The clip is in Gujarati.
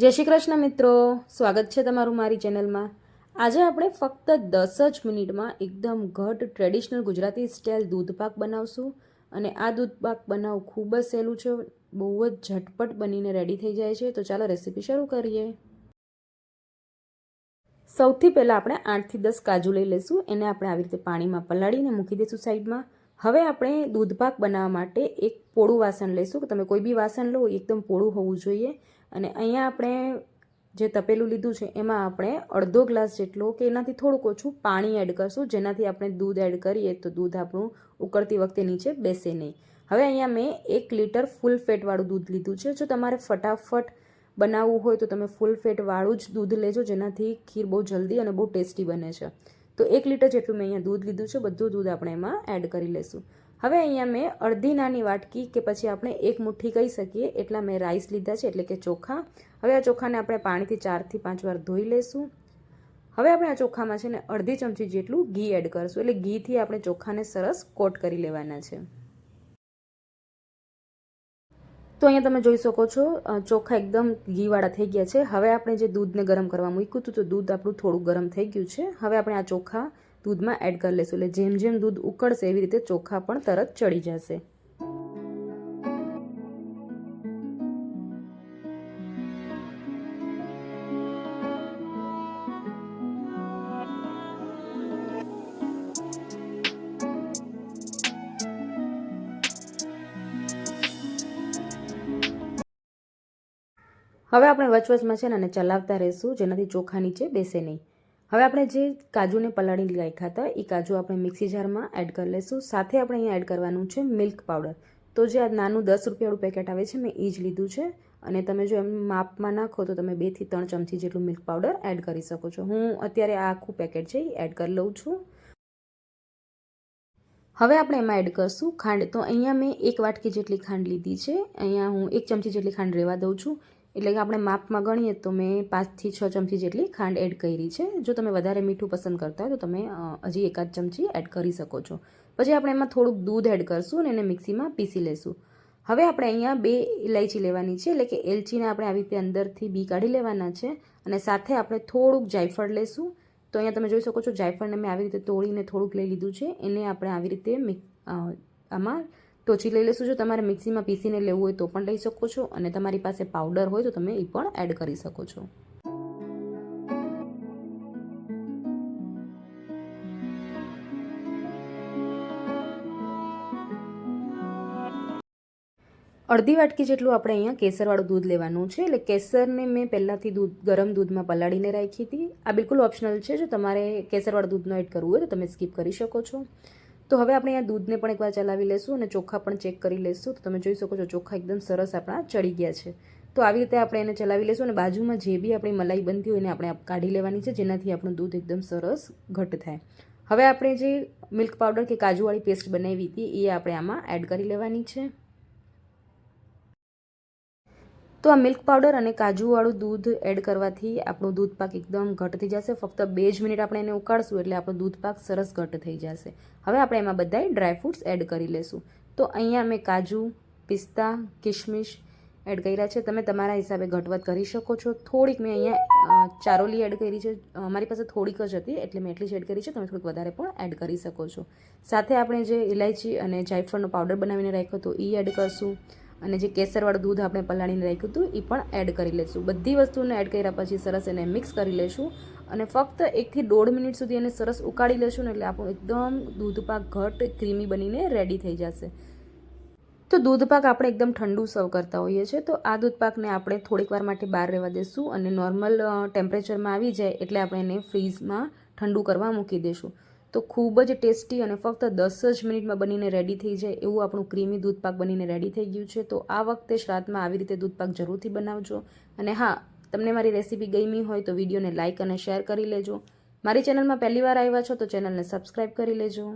જય શ્રી કૃષ્ણ મિત્રો. સ્વાગત છે તમારું મારી ચેનલમાં. આજે આપણે ફક્ત દસ જ મિનિટમાં એકદમ ઘટ ટ્રેડિશનલ ગુજરાતી સ્ટાઇલ દૂધપાક બનાવશું અને આ દૂધપાક બનાવવું ખૂબ જ સહેલું છે, બહુ જ ઝટપટ બનીને રેડી થઈ જાય છે. તો ચાલો રેસીપી શરૂ કરીએ. સૌથી પહેલાં આપણે આઠથી દસ કાજુ લઈ લઈશું. એને આપણે આવી રીતે પાણીમાં પલાળીને મૂકી દઈશું સાઈડમાં. હવે આપણે દૂધપાક બનાવવા માટે એક પોળું વાસણ લઈશું. તમે કોઈ બી વાસણ લો એકદમ પોળું હોવું જોઈએ. અને અહીંયા આપણે જે તપેલું લીધું છે, એમાં આપણે અડધો ગ્લાસ જેટલો કે એનાથી થોડુંક ઓછું પાણી એડ કરશું. જેનાથી આપણે દૂધ એડ કરીએ તો દૂધ આપણું ઉકળતી વખતે નીચે બેસે નહીં. હવે અહીંયા મેં એક લીટર ફૂલ ફેટવાળું દૂધ લીધું છે. જો તમારે ફટાફટ બનાવવું હોય તો તમે ફૂલ ફેટવાળું જ દૂધ લેજો. જેનાથી ખીર બહુ જલ્દી અને બહુ ટેસ્ટી બને છે. તો એક લીટર જેટલું મેં અહીંયા દૂધ લીધું છે. બધું દૂધ આપણે એમાં એડ કરી લઈશું હવે અહીંયા મેં અડધી નાની વાટકી કે પછી આપણે એક મુઠ્ઠી કહી શકીએ, એટલા મેં રાઈસ લીધા છે, એટલે કે ચોખા. હવે આ ચોખાને આપણે પાણીથી ચારથી પાંચ વાર ધોઈ લઈશું હવે આપણે આ ચોખામાં છે ને અડધી ચમચી જેટલું ઘી એડ કરીશું. એટલે ઘીથી આપણે ચોખાને સરસ કોટ કરી લેવાના છે. તો અહીંયા તમે જોઈ શકો છો ચોખા એકદમ ઘીવાળા થઈ ગયા છે. હવે આપણે જે દૂધને ગરમ કરવા મૂક્યું હતું, તો દૂધ આપણું થોડું ગરમ થઈ ગયું છે. હવે આપણે આ ચોખા દૂધમાં એડ કરી લઈશું એટલે જેમ જેમ દૂધ ઉકળશે એવી રીતે ચોખા પણ તરત ચડી જશે. હવે આપણે વચવચમાં છે ને ચલાવતા રહીશું, જેનાથી ચોખા નીચે બેસે નહીં. હવે આપણે જે કાજુને પલાળી રાખ્યા હતા એ કાજુ આપણે મિક્સી જારમાં એડ કરી લઈશું સાથે આપણે અહીંયા એડ કરવાનું છે મિલ્ક પાવડર તો જે આ નાનું દસ રૂપિયાનું પેકેટ આવે છે, મેં એ જ લીધું છે. અને તમે જો એમ માપમાં નાખો તો તમે બેથી ત્રણ ચમચી જેટલું મિલ્ક પાવડર એડ કરી શકો છો. હું અત્યારે આ આખું પેકેટ છે એ એડ કરી લઉં છું. હવે આપણે એમાં એડ કરશું ખાંડ. તો અહીંયા મેં એક વાટકી જેટલી ખાંડ લીધી છે. અહીંયા હું એક ચમચી જેટલી ખાંડ રહેવા દઉં છું. એટલે કે આપણે માપમાં ગણીએ તો મેં પાંચથી છ ચમચી જેટલી ખાંડ એડ કરી છે. જો તમે વધારે મીઠું પસંદ કરતા હોય તો તમે હજી એકાદ ચમચી એડ કરી શકો છો. પછી આપણે એમાં થોડુંક દૂધ એડ કરશું અને એને મિક્સીમાં પીસી લેશું. હવે આપણે અહીંયા બે ઇલાયચી લેવાની છે. એટલે કે એલચીને આપણે આવી રીતે અંદરથી બી કાઢી લેવાના છે અને સાથે આપણે થોડુંક જાયફળ લઈશું તો અહીંયા તમે જોઈ શકો છો, જાયફળને મેં આવી રીતે તોડીને થોડુંક લઈ લીધું છે. એને આપણે આવી રીતે આમાં ટોચી લઈ લેશું, જો તમારે મિક્સીમાં પીસીને લેવું હોય તો પણ લઈ શકો છો અને તમારી પાસે પાવડર હોય તો તમે એ પણ એડ કરી શકો છો. અડધી વાટકી જેટલું આપણે અહીંયા કેસરવાળું દૂધ લેવાનું છે. એટલે કેસરને મેં પહેલાંથી દૂધ, ગરમ દૂધમાં પલાળીને રાખી હતી. આ બિલકુલ ઓપ્શનલ છે. જો તમારે કેસરવાળું દૂધનો એડ કરવું હોય તો તમે સ્કીપ કરી શકો છો. તો હવે આપણે અહીંયા દૂધને પણ એકવાર ચલાવી લઈશું અને ચોખા પણ ચેક કરી લઈશું તો તમે જોઈ શકો છો ચોખા એકદમ સરસ આપણા ચડી ગયા છે. તો આવી રીતે આપણે એને ચલાવી લઈશું અને બાજુમાં જે બી આપણી મલાઈ બનતી હોય એને આપણે કાઢી લેવાની છે, જેનાથી આપણું દૂધ એકદમ સરસ ઘટ થાય. હવે આપણે જે મિલ્ક પાવડર કે કાજુવાળી પેસ્ટ બનાવી હતી, એ આપણે આમાં એડ કરી લેવાની છે. તો આ મિલ્ક પાવડર અને કાજુવાળું દૂધ એડ કરવાથી આપણું દૂધ પાક એકદમ ઘટ થઈ જશે. ફક્ત બે જ મિનિટ આપણે એને ઉકાળશું એટલે આપણો દૂધ પાક સરસ ઘટ થઈ જશે. હવે આપણે એમાં બધાય ડ્રાયફ્રૂટ્સ એડ કરી લેશું. તો અહીંયા મેં કાજુ, પિસ્તા કિશમિશ એડ કર્યા છે. તમે તમારા હિસાબે ઘટવત કરી શકો છો. થોડીક મેં અહીંયા ચારોલી એડ કરી છે. મારી પાસે થોડીક જ હતી એટલે મેં એટલી જ એડ કરી છે. તમે થોડીક વધારે પણ એડ કરી શકો છો. સાથે આપણે જે ઇલાયચી અને જાયફળનો પાવડર બનાવીને રાખ્યો હતો એ એડ કરશું. અને જે કેસરવાળું દૂધ આપણે પલાળીને રાખ્યું હતું એ પણ એડ કરી લઈશું બધી વસ્તુને એડ કર્યા પછી સરસ એને મિક્સ કરી લઈશું અને ફક્ત એકથી દોઢ મિનિટ સુધી એને સરસ ઉકાળી લઈશું ને એટલે આપણું એકદમ દૂધપાક ઘટ ક્રીમી બનીને રેડી થઈ જશે. તો દૂધપાક આપણે એકદમ ઠંડુ સર્વ કરતા હોઈએ છીએ, તો આ દૂધપાકને આપણે થોડીક વાર માટે બહાર રહેવા દઈશું અને નોર્મલ ટેમ્પરેચરમાં આવી જાય એટલે આપણે એને ફ્રીઝમાં ઠંડુ કરવા મૂકી દઈશું તો ખૂબ જ ટેસ્ટી અને ફક્ત દસ જ મિનિટમાં બનીને રેડી થઈ જાય એવું આપણું ક્રીમી દૂધપાક બનીને રેડી થઈ ગયું છે. તો આ વખતે શ્રાદ્ધમાં આવી રીતે દૂધપાક જરૂરથી બનાવજો. અને હા, તમને મારી રેસીપી ગમી હોય તો વિડીયોને લાઇક અને શેર કરી લેજો. મારી ચેનલમાં પહેલી વાર આવ્યા છો તો ચેનલને સબસ્ક્રાઈબ કરી લેજો.